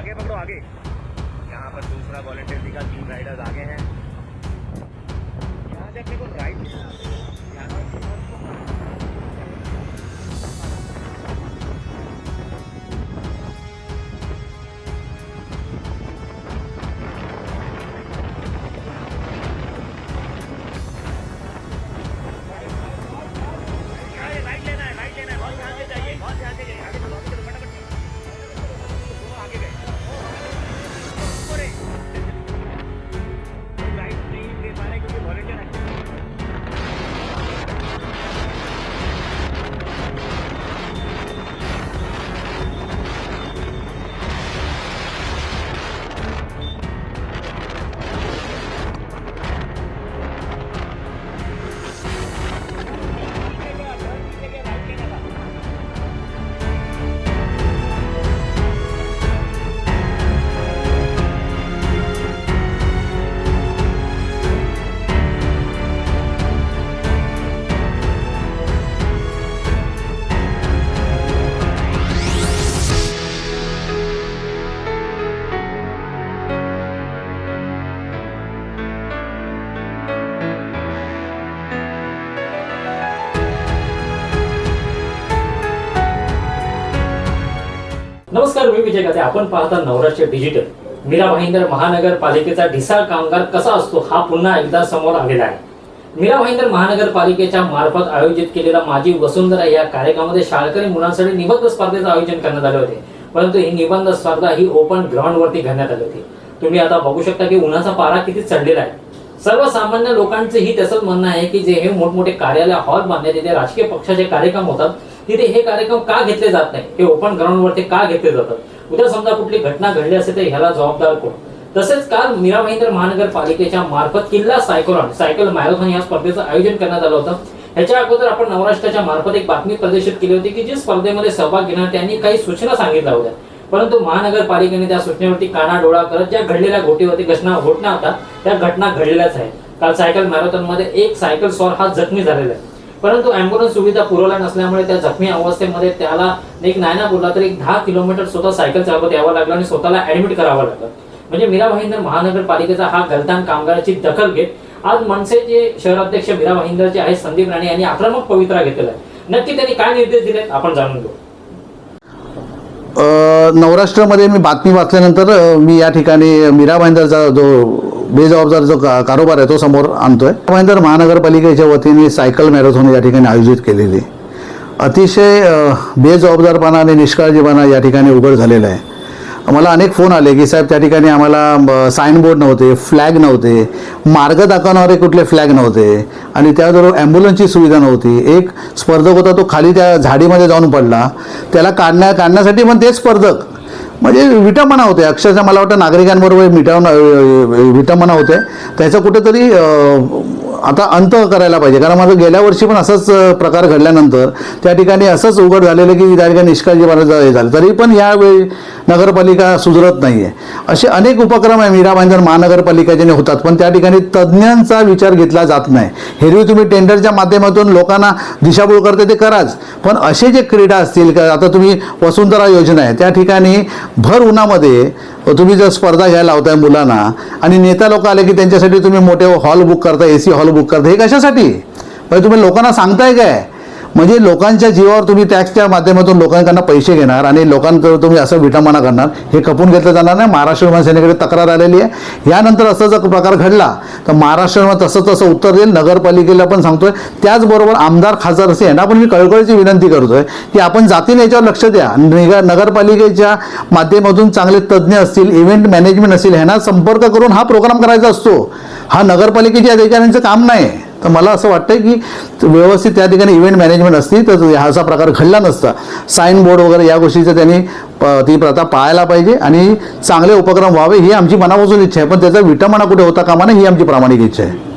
आगे पकड़ो आगे। यहाँ पर दूसरा वॉलेंटियर का तीन राइडर्स आगे हैं। यहाँ से अपने को राइट लेना यहाँ नमस्कार मी विजय गाते. आपण पाहता नवराष्ट्र डिजिटल मीरा भाईंदर महानगरपालिकेचा ढिसाळ कामगार कसा असतो हा पुन्हा एकदा समोर आलेला आहे. मीरा भाईंदर महानगरपालिकेच्या मार्फत आयोजित केलेला माझी वसुंधरा या कार्यक्रमामध्ये शाळकरी मुलांसाठी निबंध स्पर्धेचं आयोजन करण्यात आले होते. परंतु ही निबंध स्पर्धा ही ओपन ग्राउंड वरती घेण्यात आली होती. तुम्ही आता बघू शकता की उन्हाचा पारा किती चढलेला आहे. सर्वसामान्य लोकांचंही तसंच म्हणणं आहे की जे हे मोठमोठे कार्यालय हॉल बांधण्यात येते. राजकीय पक्षाचे कार्यक्रम होतात. तिथे हे कार्यक्रम का घेतले जात नाही? हे ओपन ग्राउंड वरती का घेतले जातात? उद्या समजा कुठली घटना घडली असेल तर ह्याला जबाबदार कोण? तसेच काल मीरा महेंद्र महानगरपालिकेच्या मार्फत किल्ला सायकलॉन सायकल मॅरेथॉन या स्पर्धेचं आयोजन करण्यात आलं होतं. ह्याच्या अगोदर आपण नवराष्ट्राच्या मार्फत एक बातमी प्रदर्शित केली होती की जी स्पर्धेमध्ये सहभाग घेणार त्यांनी काही सूचना सांगितल्या होत्या. परंतु महानगरपालिकेने त्या सूचनेवरती कानाडोळा करत ज्या घडलेल्या घोटीवरती घटना घोटना होता त्या घटना घडलेल्याच आहेत. काल सायकल मॅरेथॉनमध्ये एक सायकल स्वार हा जखमी झालेला आहे. परंतु अँब्युलन्स सुविधा पुरवल्या नसल्यामुळे त्या जखमी अवस्थेमध्ये त्याला एक नायना बोलला तर एक दहा किलोमीटर स्वतः सायकल चालवत यावं लागलं आणि स्वतःला ऍडमिट करावं लागलं. म्हणजे मीरा भाईंदर महानगरपालिकेचा हा गलदान कामगाराची दखल घेत आज मनसेचे शहराध्यक्ष मीरा भाईंदरचे आहे संदीप राणे यांनी आक्रमक पवित्रा घेतलेला आहे. नक्की त्यांनी काय निर्देश दिले आपण जाणून घेऊ. नवराष्ट्रामध्ये मी बातमी वाचल्यानंतर मी या ठिकाणी मीरा भाईंदरचा जो बेजबाबदार जो का कारोबार आहे तो समोर आणतोय. त्यानंतर महानगरपालिकेच्या वतीने सायकल मॅरेथॉन या ठिकाणी आयोजित केलेली अतिशय बेजबाबदारपणा आणि निष्काळजीपणा या ठिकाणी उघड झालेला आहे. मला अनेक फोन आले की साहेब त्या ठिकाणी आम्हाला साईनबोर्ड नव्हते फ्लॅग नव्हते मार्ग दाखवणारे कुठले फ्लॅग नव्हते आणि त्याबरोबर ॲम्ब्युलन्सची सुविधा नव्हती. एक स्पर्धक होता तो खाली त्या झाडीमध्ये जाऊन पडला. त्याला काढण्या काढण्यासाठी पण तेच स्पर्धक म्हणजे विटंबना होते. अक्षरशः मला वाटतं नागरिकांबरोबर मिटवणं विटंबना होते. त्याचं कुठेतरी आता अंत करायला पाहिजे. कारण माझं गेल्या वर्षी पण असाच प्रकार घडल्यानंतर त्या ठिकाणी असंच उघड झालेलं की त्या ठिकाणी निष्काळजीपणाचं हे झालं. तरी पण यावेळी नगरपालिका सुधरत नाही आहे असे अनेक उपक्रम आहे मीरा भाईंदर महानगरपालिकेचे होतात पण त्या ठिकाणी तज्ज्ञांचा विचार घेतला जात नाही. हेरवी तुम्ही टेंडरच्या माध्यमातून लोकांना दिशाभूल करते ते कराच. पण असे जे क्रीडा असतील का आता तुम्ही वसुंधरा योजना आहे त्या ठिकाणी भर उन्हामध्ये तुम्ही जर स्पर्धा घ्यायला लावताय मुलांना आणि नेता लोक आले की त्यांच्यासाठी तुम्ही मोठे हॉल बुक करता ए सी हॉल बुक करता हे कशासाठी? म्हणजे तुम्ही लोकांना सांगताय काय? म्हणजे लोकांच्या जीवावर तुम्ही टॅक्सच्या माध्यमातून लोकांकडनं पैसे घेणार आणि लोकांकडे तुम्ही असं विटंबना करणार. हे खपून घेतलं जाणार नाही. महाराष्ट्र विमानसेनेकडे तक्रार आलेली आहे. यानंतर असं जर प्रकार घडला तर महाराष्ट्र तसं तसं उत्तर देईल. नगरपालिकेला पण सांगतोय. त्याचबरोबर आमदार खासदार असे यांना पण मी कळकळीची विनंती करतोय की आपण जातीने याच्यावर लक्ष द्या. नगरपालिकेच्या माध्यमातून चांगले तज्ज्ञ असतील इव्हेंट मॅनेजमेंट असतील ह्यांना संपर्क करून हा प्रोग्राम करायचा असतो. हा नगरपालिकेच्या अधिकाऱ्यांचं काम नाही. तर मला असं वाटतं की व्यवस्थित त्या ठिकाणी इव्हेंट मॅनेजमेंट असती तर हा असा प्रकार घडला नसता. साईन बोर्ड वगैरे या गोष्टीचं त्यांनी ती प्रथा पाळायला पाहिजे आणि चांगले उपक्रम व्हावे ही आमची मनापासून इच्छा आहे. पण त्याचा विटंबना कुठे होता कामा नये ही आमची प्रामाणिक इच्छा आहे.